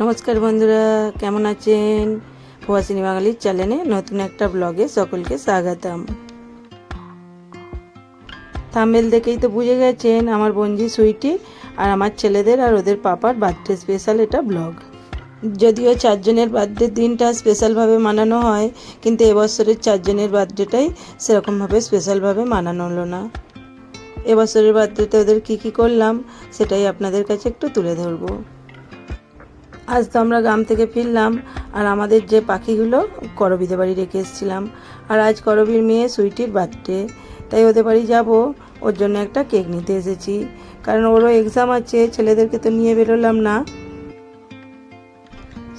নমস্কার বন্ধুরা, কেমন আছেন? প্রবাসিনী বাঙালির চ্যানেলে নতুন একটা ব্লগে সকলকে স্বাগতম। থাম্বেল দেখেই তো বুঝে গেছেন আমার বঞ্জি সুইটি আর আমার ছেলেদের আর ওদের পাপার বার্থডে স্পেশাল এটা ব্লগ। যদিও চারজনের বার্থডে দিনটা স্পেশালভাবে মানানো হয়, কিন্তু এবছরের চারজনের বার্থডেটাই সেরকমভাবে স্পেশালভাবে মানানো হলো না। এবছরের বার্থডেতে ওদের কী কী করলাম, সেটাই আপনাদের কাছে একটু তুলে ধরবো। আজ তো আমরা গ্রাম থেকে ফিরলাম, আর আমাদের যে পাখিগুলো করবিদের বাড়ি রেখে এসেছিলাম। আর আজ করবির মেয়ে সুইটির বার্থডে, তাই ওদের বাড়ি যাব। ওর জন্য একটা কেক নিতে এসেছি, কারণ ওরও এক্সাম আছে, ছেলেদেরকে তো নিয়ে বেরোলাম না।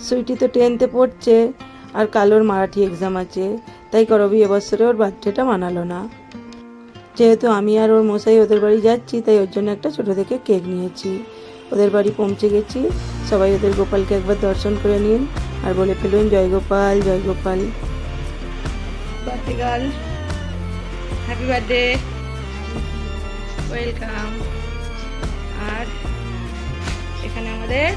সুইটি তো টেনতে পড়ছে, আর কালোর মারাঠি এক্সাম আছে, তাই করবি এবছরে ওর বার্থডেটা মানালো না। যেহেতু আমি আর ওর মশাই ওদের বাড়ি যাচ্ছি, তাই ওর জন্য একটা ছোটো থেকে কেক নিয়েছি। ওদের বাড়ি পৌঁছে গেছি। সবাই ওদের গোপালকে একবার দর্শন করে নিন আর বলে ফেলুন, জয় গোপাল জয় গোপাল। হ্যাপি বার্থডে ওয়েলকাম আর এখানে আমাদের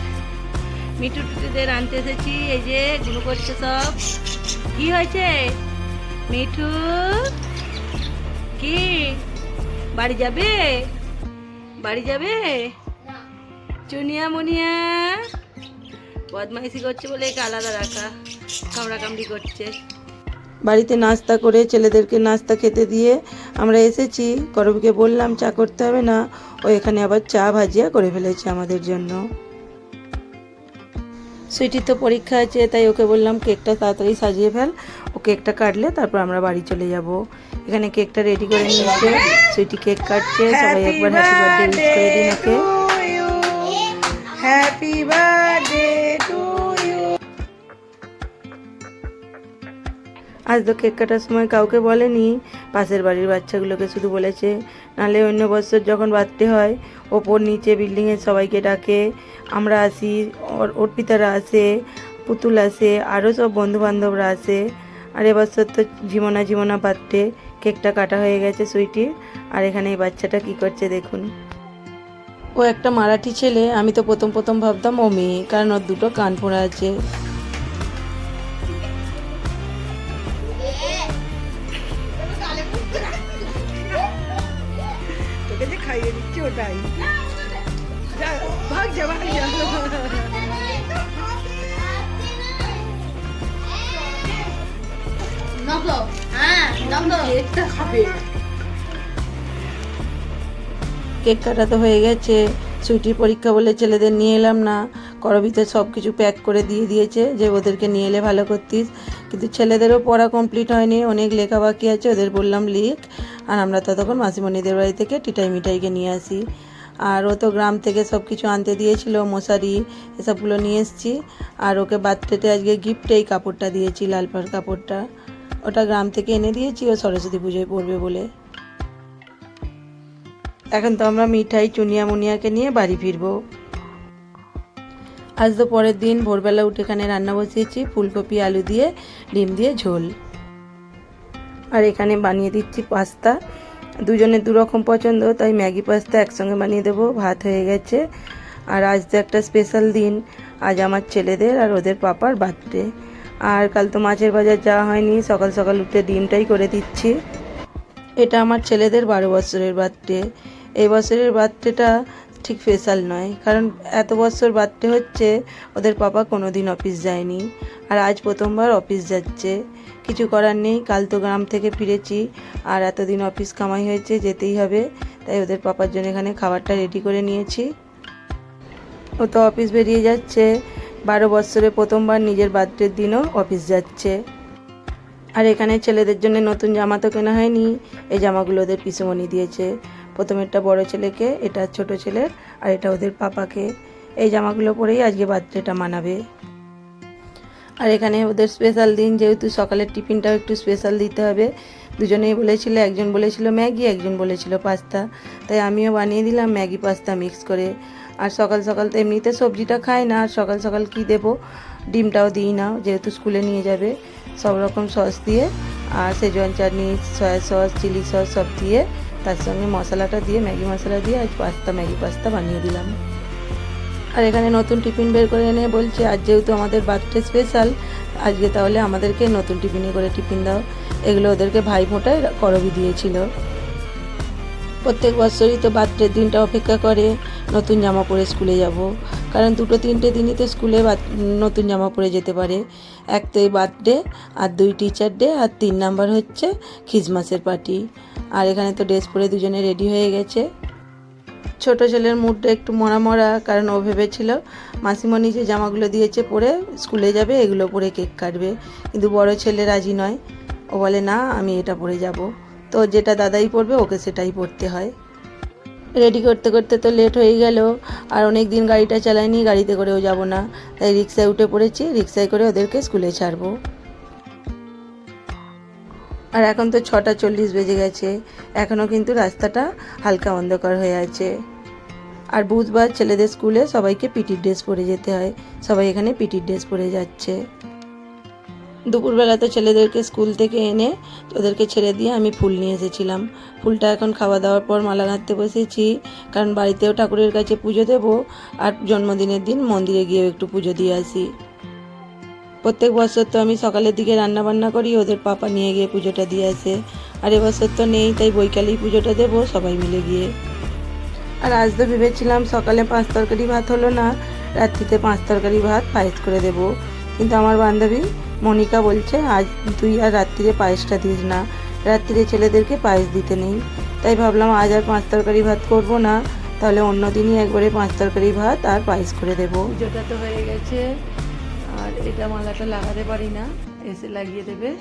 মিঠু টুটুদের আনতে এসেছি, এই যে গুলো করছে সব। কি হয়েছে? মিঠু, কি? বাড়ি যাবে? বাড়ি যাবে? চুনিয়া মুনিয়া। বদমাইশি করছে বলে একে আলাদা রাখা কামড়া কামড়ি করছে। বাড়িতে নাস্তা করে ছেলেদেরকে নাস্তা খেতে দিয়ে আমরা এসেছি। করবীকে বললাম চা করতে হবে না। ও এখানে আবার চা ভাজিয়া করে ফেলেছে আমাদের জন্য। সুইটির তো পরীক্ষা আছে তাই ওকে বললাম কেকটা তাড়াতাড়ি সাজিয়ে ফেল। ও কেকটা কাটলে তারপর আমরা বাড়ি চলে যাব। এখানে কেকটা রেডি করে নিয়েছে। সুইটি কেক কাটছে সবাই একবার হ্যাপি বার্থডে উইশ করে দিন okay. Happy birthday to you আজ তো কেক কাটার সময় কাউকে বলেনি। পাশের বাড়ির বাচ্চাগুলোকে শুধু বলেছে নাহলে অন্য বছর যখন বার্থডে হয়, ওপর নিচে বিল্ডিংয়ের সবাইকে ডাকে। আমরা আসি অর্পিতারা আসে, পুতুল আসে আরও সব বন্ধু বান্ধবরা আসে। আর এবছর তো জীবনা জীবনা বার্থডে, কেকটা কাটা হয়ে গেছে সুইটির। আর এখানে এই বাচ্চাটা কি করছে দেখুন। ও একটা মারাঠি ছেলে আমি তো প্রথম প্রথম ভাবতাম ও মেয়ে কারণ ওর দুটো কান ফোড়া আছে। খাইয়ে দিচ্ছি ওটাই। ভাগ যা ভাগ যা। হ্যাঁ কেকটা খাবে। কেক কাটা তো হয়ে গেছে সুইটির পরীক্ষা বলে ছেলেদের নিয়ে এলাম না, করবিতে সব কিছু প্যাক করে দিয়ে দিয়েছে যে ওদেরকে নিয়ে এলে ভালো করতিস। কিন্তু ছেলেদেরও পড়া কমপ্লিট হয়নি, অনেক লেখা বাকি আছে, ওদের বললাম লিখ। আর আমরা তো তখন মাসিমণিদের বাড়ি থেকে টিটাই মিঠাইকে নিয়ে আসি। আর ও তো গ্রাম থেকে সব কিছু আনতে দিয়েছিল, মশারি এসবগুলো নিয়ে এসেছি। আর ওকে বার্থডেতে আজকে গিফটে এই কাপড়টা দিয়েছি, লাল পাড় কাপড়টা। ওটা গ্রাম থেকে এনে দিয়েছি, ও সরস্বতী পুজোয় পড়বে বলে। এখন তো আমরা মিঠাই চুনিয়া মুনিয়াকে নিয়ে বাড়ি ফিরবো। আজ তো পরের দিন ভোরবেলা উঠে এখানে রান্না বসিয়েছি, ফুলকপি, আলু দিয়ে, ডিম দিয়ে ঝোল। আর এখানে বানিয়ে দিচ্ছি পাস্তা। দুজনের দু রকম পছন্দ, তাই ম্যাগি পাস্তা একসঙ্গে বানিয়ে দেবো, ভাত হয়ে গেছে। আর আজ তো একটা স্পেশাল দিন, আজ আমার ছেলেদের আর ওদের পাপার বার্থডে। আর কাল তো মাছের বাজার যাওয়া হয়নি, সকাল সকাল উঠে ডিমটাই করে দিচ্ছি। এটা আমার ছেলেদের বারো বছরের বার্থডে। এই বছরের বার্থডেটা ঠিক স্পেশাল নয়, কারণ এত বছর বার্থডে হচ্ছে, ওদের পাপা কোনো দিন অফিস যায়নি, আর আজ প্রথমবার অফিস যাচ্ছে। কিছু করার নেই, কাল তো গ্রাম থেকে ফিরেছি, আর এতদিন অফিস কামাই হয়েছে, যেতেই হবে, তাই ওদের পাপার জন্য এখানে খাবারটা রেডি করে নিয়েছি। ও তো অফিস বেরিয়ে যাচ্ছে, বারো বছরে প্রথমবার নিজের বার্থডের দিনও অফিস যাচ্ছে। আর এখানে ছেলেদের জন্য নতুন জামা তো কেনা হয়নি, এই জামাগুলো ওদের পিসুমণি দিয়েছে। প্রথমেরটা বড় ছেলেকে, এটা ছোট ছেলের, আর এটা ওদের পাপাকে। এই জামাগুলো পরেই আজকে বার্থডেটা মানাবে। আর এখানে ওদের স্পেশাল দিন, যেহেতু সকালের টিফিনটাও একটু স্পেশাল দিতে হবে, দুজনেই বলেছিল, একজন বলেছিল ম্যাগি, একজন বলেছিল পাস্তা। তাই আমিও বানিয়ে দিলাম ম্যাগি পাস্তা মিক্স করে। আর সকাল সকাল তো এমনিতে সবজিটা খায় না, আর সকাল সকাল কি দেবো? ডিমটাও দিই না, যেহেতু স্কুলে নিয়ে যাবে। সব রকম সস দিয়ে, আর Schezwan chutney soya sauce chilli sauce সব দিয়ে তার সঙ্গে মশলাটা দিয়ে, ম্যাগি মশলা দিয়ে, আজ পাস্তা, ম্যাগি পাস্তা বানিয়ে দিলাম। আর এখানে নতুন টিফিন বের করে এনে বলছে, আজ যেহেতু আমাদের বার্থডে স্পেশাল আজকে তাহলে আমাদেরকে নতুন টিফিনে করে টিফিন দাও। এগুলো ওদেরকে ভাই ফোঁটায় করবি দিয়েছিল। প্রত্যেক বছরই তো বার্থডের দিনটা অপেক্ষা করে, নতুন জামা পরে স্কুলে যাব। কারণ দুটো তিনটে দিনই তো স্কুলে নতুন জামা পরে যেতে পারে। এক তো এই বার্থডে, আর দুই টিচার ডে আর তিন নাম্বার হচ্ছে খ্রিসমাসের পার্টি আর এখানে তো ড্রেস পরে দুজনে রেডি হয়ে গেছে। ছোট ছেলের মুডটা একটু মরা মরা, কারণ ও ভেবেছিল মাসিমণি যে জামাগুলো দিয়েছে পরে স্কুলে যাবে, এগুলো পরে কেক কাটবে। কিন্তু বড় ছেলে রাজি নয়। ও বলে, না, আমি এটা পরে যাব। তো যেটা দাদাই পরবে, ওকে সেটাই পরতে হয়। রেডি করতে করতে তো লেট হয়ে গেল। আর অনেক দিন গাড়িটা চালাইনি, গাড়িতে করেও যাব না। তাই রিক্সায় উঠে পড়েছি, রিক্সায় করে ওদেরকে স্কুলে ছাড়বো। আর এখন তো ছটা চল্লিশ বেজে গেছে। এখনও কিন্তু রাস্তাটা হালকা অন্ধকার হয়ে আছে। আর বুধবার ছেলেদের স্কুলে সবাইকে পিটির ড্রেস পরে যেতে হয়। সবাই এখানে পিটির ড্রেস পরে যাচ্ছে। দুপুরবেলা তো ছেলেদেরকে স্কুল থেকে এনে ওদেরকে ছেড়ে দিয়ে আমি ফুল নিয়ে এসেছিলাম। ফুলটা এখন খাওয়া দাওয়ার পর মালা গাঁথতে বসেছি, কারণ বাড়িতেও ঠাকুরের কাছে পুজো দেবো আর জন্মদিনের দিন মন্দিরে গিয়েও একটু পুজো দিয়ে আসি। প্রত্যেক বছর তো আমি সকালের দিকে রান্না বান্না করি, ওদের পাপা নিয়ে গিয়ে পুজোটা দিয়ে আসে। আর এবছর তো নেই, তাই বৈকালেই পুজোটা দেবো সবাই মিলে গিয়ে। আর আজ তো ভেবেছিলাম সকালে পাঁচ তরকারি ভাত হলো না, রাত্রিতে পাঁচ তরকারি ভাত পায়েস করে দেব। কিন্তু আমার বান্ধবী মনিকা বলছে, আজ তুই আর রাত্রিরে পায়েসটা দিস না। রাত্রিরে ছেলেদেরকে পায়েস দিতে নেই। তাই ভাবলাম আজ আর পাঁচ তরকারি ভাত করব না। তাহলে অন্য দিনই একবারে পাঁচ তরকারি ভাত আর পায়েস করে দেবো। পুজোটা তো হয়ে গেছে। আর এটা মালাটা লাগাতে পারি না। এসে লাগিয়ে দেবে।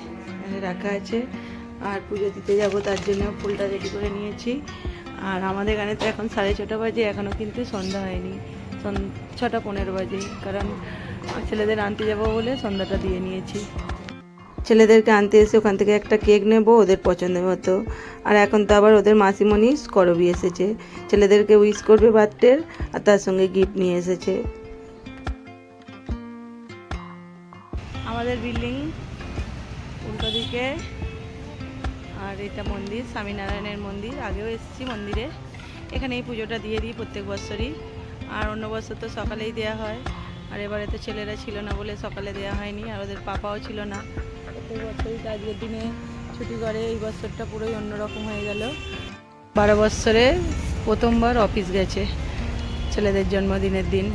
রাখা আছে। আর পুজো দিতে যাব তার জন্য। ফুলটা রেডি করে নিয়েছি। আর আমাদের এখানে তো এখন সাড়ে ছটা বাজে। এখনও কিন্তু সন্ধ্যা হয়নি। ছটা পনেরো বাজে। কারণ ছেলেদের আনতে যাব বলে সন্ধ্যাটা দিয়ে নিয়েছি। ছেলেদেরকে আনতে এসে ওখান থেকে একটা কেক নেব, ওদের পছন্দের মতো। আর এখন তো আবার ওদের মাসিমণি করবি এসেছে। ছেলেদেরকে উইশ করবে বার্থডের, আর তার সঙ্গে গিফট নিয়ে এসেছে। আমাদের বিল্ডিং উল্টো দিকে, আর এটা মন্দির, স্বামীনারায়ণের মন্দির। আগেও এসেছি মন্দিরে। এখানে এই পুজোটা দিয়ে দিই প্রত্যেক বছরই আর অন্য বছর তো সকালেই দেওয়া হয়। আর এবারে তো ছেলেরা ছিল না বলে সকালে দেওয়া হয়নি, আর ওদের পাপাও ছিল না। বছরই আজকের দিনে ছুটি করে, এই বছরটা পুরোই অন্যরকম হয়ে গেল। বারো বছরে প্রথমবার অফিস গেছে ছেলেদের জন্মদিনের দিন।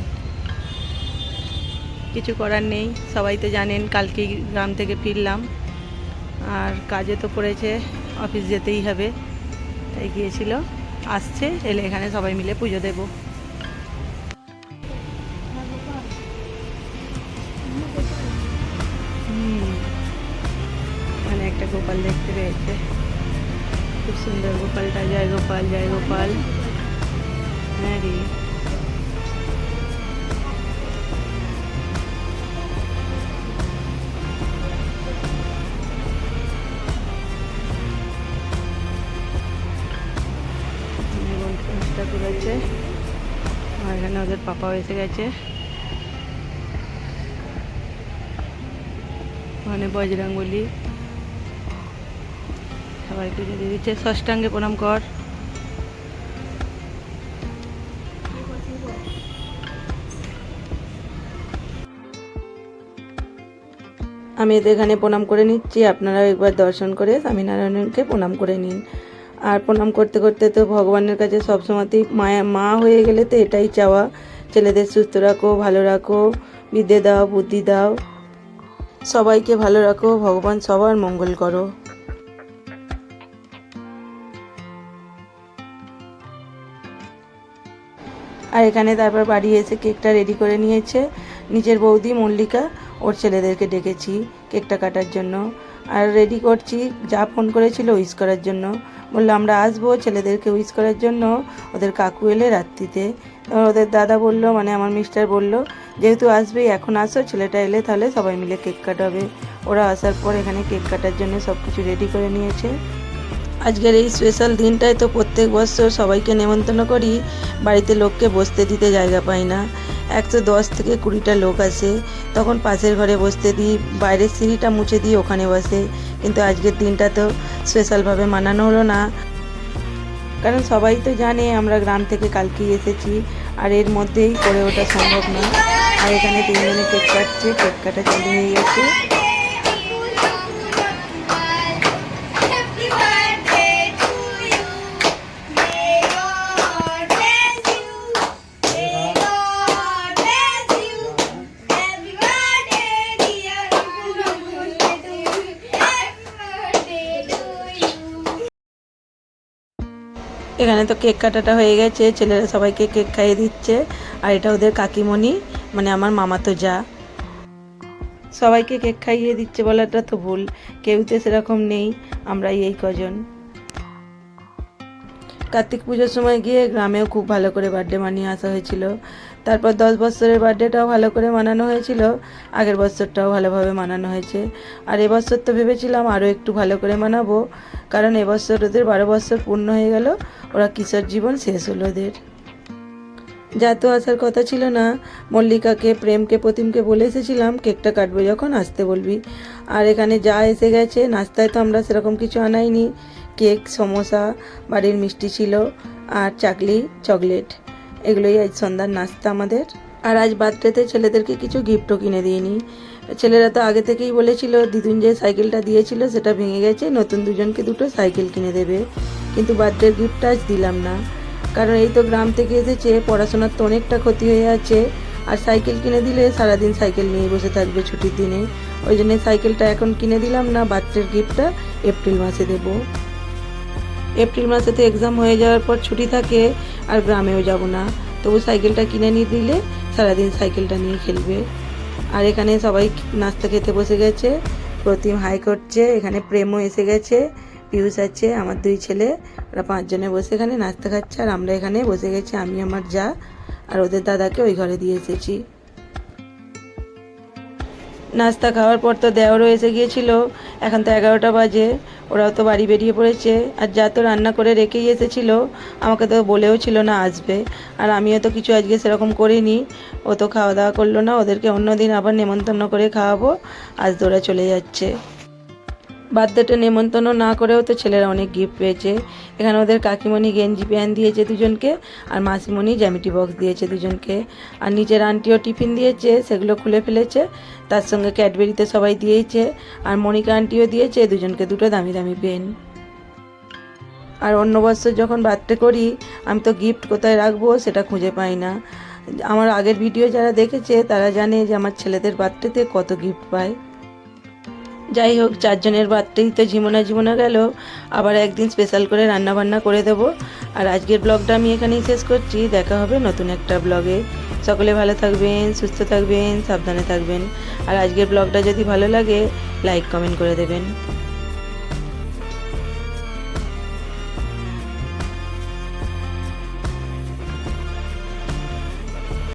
কিছু করার নেই, সবাই তো জানেন কালকেই গ্রাম থেকে ফিরলাম। আর কাজে তো পড়েছে, অফিস যেতেই হবে, তাই গিয়েছিল। আসছে, এলে এখানে সবাই মিলে পুজো দেব। গোপাল দেখতে পেয়েছে। খুব সুন্দর গোপালটা। জয় গোপাল জয় গোপাল। হ্যাঁ রে। আর এখানে ওদের পাপাও এসে গেছে। ওখানে বজরঙ্গলি সবাই পুজো দিয়ে দিচ্ছে। ষষ্ঠাঙ্গে প্রণাম কর। আমি এদের এখানে প্রণাম করে নিচ্ছি। আপনারাও একবার দর্শন করে স্বামীনারায়ণকে প্রণাম করে নিন। আর প্রণাম করতে করতে তো ভগবানের কাছে সবসময়তেই মায়া, মা হয়ে গেলে তো এটাই চাওয়া। ছেলেদের সুস্থ রাখো, ভালো রাখো, বিদ্যে দাও, বুদ্ধি দাও। সবাইকে ভালো রাখো। ভগবান সবার মঙ্গল করো। আর এখানে তারপর বাড়ি এসে কেকটা রেডি করে নিয়েছে। নিজের বৌদি মল্লিকা, ওর ছেলেদেরকে ডেকেছি কেকটা কাটার জন্য। আর রেডি করছি, যা ফোন করেছিল উইশ করার জন্য। বলল, আমরা আসব ছেলেদেরকে উইশ করার জন্য ওদের কাকু এলে রাত্রিতে। ওদের দাদা বলল মানে আমার মিস্টার বলল, যেহেতু আসবে, এখন আসো, ছেলেটা এলে তাহলে সবাই মিলে কেক কাটাবে। ওরা আসার পর এখানে কেক কাটার জন্য সব কিছু রেডি করে নিয়েছে। আজকের এই স্পেশাল দিনটায় তো প্রত্যেক বছর সবাইকে নেমন্তন্ন করি, বাড়িতে লোককে বসতে দিতে জায়গা পাই না। একশো দশ থেকে কুড়িটা লোক আসে, তখন পাশের ঘরে বসতে দিই, বাইরের সিঁড়িটা মুছে দিই, ওখানে বসে। কিন্তু আজকের দিনটা তো স্পেশালভাবে মানানো হলো না। কারণ সবাই তো জানে আমরা গ্রাম থেকে কালকেই এসেছি, আর এর মধ্যেই করে ওঠা সম্ভব নয় আর এখানে তিনজনে কেক কাটছে, কেক কাটা চালু হয়ে গেছে। এখানে তো কেক কাটাটা হয়ে গেছে, ছেলেরা সবাইকে কেক খাইয়ে দিচ্ছে। আর এটা ওদের কাকিমণি মানে আমার মামা তো যা। সবাইকে কেক খাইয়ে দিচ্ছে বলাটা তো ভুল, কেউ তো সেরকম নেই, আমরাই এই কজন। কার্তিক পুজোর সময় গিয়ে গ্রামেও খুব ভালো করে বার্থডে মানিয়ে আসা হয়েছিল। তারপর দশ বছরের বার্থডেটাও ভালো করে মানানো হয়েছিল, আগের বছরটাও ভালোভাবে মানানো হয়েছে। আর এবছর তো ভেবেছিলাম আরও একটু ভালো করে মানাবো, কারণ এবছর ওদের বারো বছর পূর্ণ হয়ে গেল, ওরা কিশোর জীবন শেষ হলো ওদের। যা তো আসার কথা ছিল না, মল্লিকাকে, প্রেমকে, প্রতিমকে বলে এসেছিলাম, কেকটা কাটবো যখন, আসতে বলবি। আর এখানে যা এসে গেছে, নাস্তায় তো আমরা সেরকম কিছু আনাইনি, কেক, সমোসা, বাড়ির মিষ্টি ছিল, আর চাকলি, চকলেট। এগুলোই আজ সন্ধ্যার নাস্তা আমাদের। আর আজ বার্থডেতে ছেলেদেরকে কিছু গিফটও কিনে দিইনি। ছেলেরা তো আগে থেকেই বলেছিল, দিদুন যে সাইকেলটা দিয়েছিল সেটা ভেঙে গেছে, নতুন দুজনকে দুটো সাইকেল কিনে দেবে। কিন্তু বার্থডের গিফটটা আজ দিলাম না। কারণ এই তো গ্রাম থেকে এসেছে, পড়াশোনার তো অনেকটা ক্ষতি হয়ে আছে। আর সাইকেল কিনে দিলে সারাদিন সাইকেল নিয়ে বসে থাকবে ছুটির দিনে। ওই জন্য সাইকেলটা এখন কিনে দিলাম না, বার্থডের গিফটটা এপ্রিল মাসে দেবো। এপ্রিল মাসে তো এক্সাম হয়ে যাওয়ার পর ছুটি থাকে আর গ্রামেও যাব না। তবু সাইকেলটা কিনে নিয়ে দিলে সারাদিন সাইকেলটা নিয়ে খেলবে। আর এখানে সবাই নাস্তা খেতে বসে গেছে। প্রতিম হাই করছে, এখানে প্রেমও এসে গেছে পিয়ুষ আছে, আমার দুই ছেলে, ওরা পাঁচজনে বসে এখানে নাস্তা খাচ্ছে আর আমরা এখানে বসে গেছি, আমি, আমার যা আর ওদের দাদাকে ওই ঘরে দিয়ে এসেছি। নাস্তা খাওয়ার পর তো দেওয়ারও এসে গিয়েছিল, এখন তো এগারোটা বাজে। ওরাও তো বাড়ি বেরিয়ে পড়েছে। আর যা তো রান্না করে রেখেই এসেছিল, আমাকে তো বলেও ছিল না আসবে। আর আমিও তো কিছু আজকে সেরকম করিনি। ও তো খাওয়া দাওয়া করল না, ওদেরকে অন্যদিন আবার নেমন্তন্ন করে খাওয়াবো। আজ ওরা চলে যাচ্ছে। বার্থডেটা নেমন্তন্ন না করেও তো ছেলেরা অনেক গিফট পেয়েছে। এখানে ওদের কাকিমণি গেঞ্জি প্যান্ট দিয়েছে দুজনকে, আর মাসিমণি জ্যামিটি বক্স দিয়েছে দুজনকে। আর নিজের আন্টিও টিফিন দিয়েছে, সেগুলো খুলে ফেলেছে। তার সঙ্গে ক্যাডবেরিতে সবাই দিয়েছে, আর মনিকা আন্টিও দিয়েছে দুজনকে দুটো দামি দামি পেন। আর অন্য বছর যখন বার্থডে করি, আমি তো গিফট কোথায় রাখব সেটা খুঁজে পাই না। আমার আগের ভিডিও যারা দেখেছে, তারা জানে যে আমার ছেলেদের বার্থডেতে কত গিফট পায়। যাই হোক, চারজনের বার্থডেই তো জীবনা জীবনা গেল। আবার একদিন স্পেশাল করে রান্না বান্না করে দেব। আর আজকের ব্লগটা আমি এখানেই শেষ করছি। দেখা হবে নতুন একটা ব্লগে সকলে ভালো থাকবেন, সুস্থ থাকবেন, সাবধানে থাকবেন। আর আজকের ব্লগটা যদি ভালো লাগে লাইক কমেন্ট করে দেবেন।